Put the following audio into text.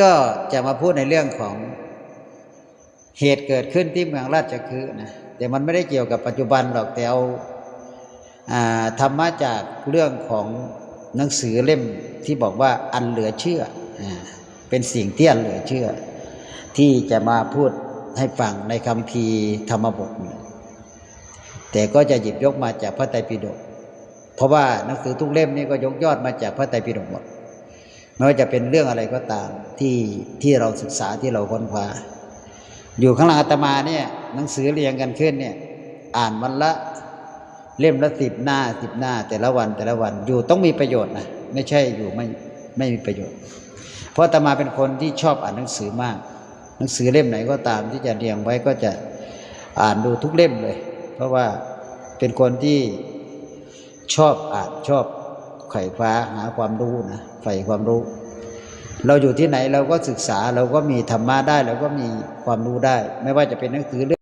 ก็จะมาพูดในเรื่องของเหตุเกิดขึ้นที่เมืองราชคฤห์นะแต่มันไม่ได้เกี่ยวกับปัจจุบันหรอกแต่เอาอาธรรมะจากเรื่องของหนังสือเล่มที่บอกว่าอันเหลือเชื่ออเป็นสิ่งที่อันเหลือเชื่อ ที่จะมาพูดให้ฟังในคำพีธรรมบทแต่ก็จะหยิบยกมาจากพระไตรปิฎกเพราะว่าหนังสือทุกเล่มนี่ก็ยกยอดมาจากพระไตรปิฎกหมด ไม่ว่าจะเป็นเรื่องอะไรก็ตามที่ที่เราศึกษาที่เราค้นคว้าอยู่ข้างหลังอาตมาเนี่ยหนังสือเรียงกันขึ้นเนี่ยอ่านวันละเล่มละสิบหน้าสิบหน้า แต่ละวันแต่ละวันอยู่ต้องมีประโยชน์นะไม่ใช่อยู่ไม่ไม่มีประโยชน์ เพราะอาตมาเป็นคนที่ชอบอ่านหนังสือมาก หนังสือเล่มไหนก็ตามที่จะเรียงไว้ก็จะอ่านดูทุกเล่มเลย เพราะว่าเป็นคนที่ชอบอ่านชอบ ไขว่คว้าหาความรู้นะใฝ่ความรู้ เราอยู่ที่ไหนเราก็ศึกษาเราก็มีธรรมะได้เราก็มีความรู้ได้ ไม่ว่าจะเป็นหนังสือเรื่อง